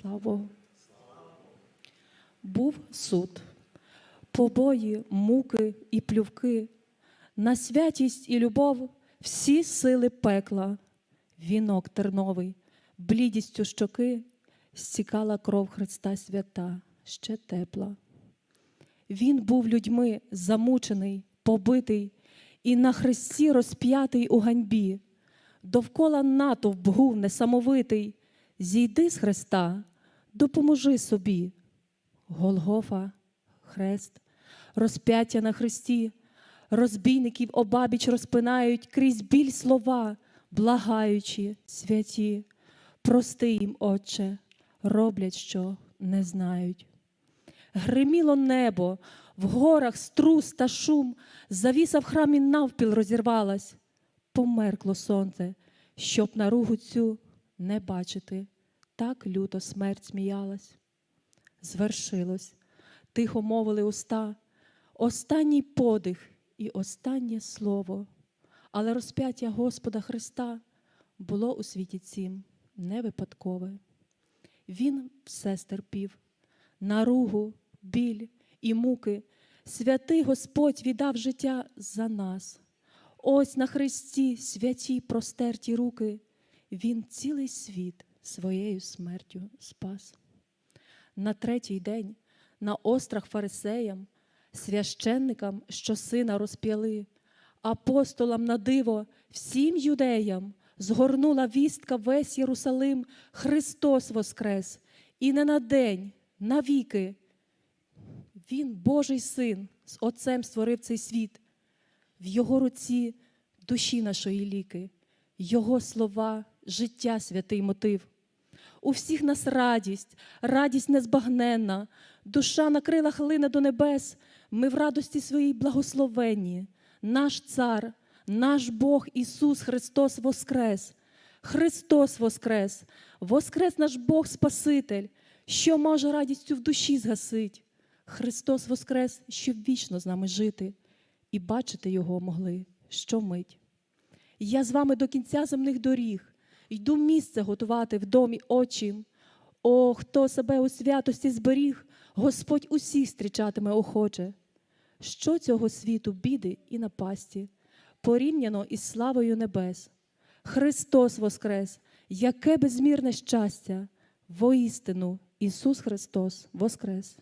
Слава Богу. Був суд, побої, муки і плювки, на святість і любов всі сили пекла, вінок терновий, блідістю щоки стікала кров Христа свята, ще тепла. Він був людьми замучений, побитий і на хресті розп'ятий у ганьбі. Довкола натовп гув несамовитий. Зійди з хреста, допоможи собі. Голгофа, хрест, розп'яття на хресті, розбійників обабіч розпинають крізь біль слова, благаючи, святі, прости їм, Отче, роблять, що не знають. Гриміло небо, в горах струс та шум, завіса в храмі навпіл розірвалась, померкло сонце, щоб наругу цю не бачити. Так люто смерть сміялась. Звершилось, тихо мовили уста, останній подих і останнє слово. Але розп'яття Господа Христа було у світі цім не випадкове. Він все стерпів, наругу, біль і муки. Святий Господь віддав життя за нас. Ось на Христі святі простерті руки. Він цілий світ своєю смертю спас. На третій день на острах фарисеям, священникам, що сина розп'яли, апостолам на диво, всім юдеям згорнула вістка весь Єрусалим, Христос воскрес, і не на день, на віки. Він, Божий син, з Отцем створив цей світ. В Його руці душі нашої ліки, Його слова, життя, святий мотив. У всіх нас радість, радість незбагненна, душа на крилах лине до небес. Ми в радості своїй благословенні. Наш цар, наш Бог Ісус Христос Воскрес. Христос Воскрес, Воскрес наш Бог Спаситель, що може радістю в душі згасить. Христос Воскрес, щоб вічно з нами жити, і бачити Його могли щомить. Я з вами до кінця земних доріг, йду місце готувати в домі очім. О, хто себе у святості зберіг, Господь усіх зустрічатиме охоче. Що цього світу біди і напасті, порівняно із славою небес. Христос Воскрес, яке безмірне щастя, воістину Ісус Христос Воскрес.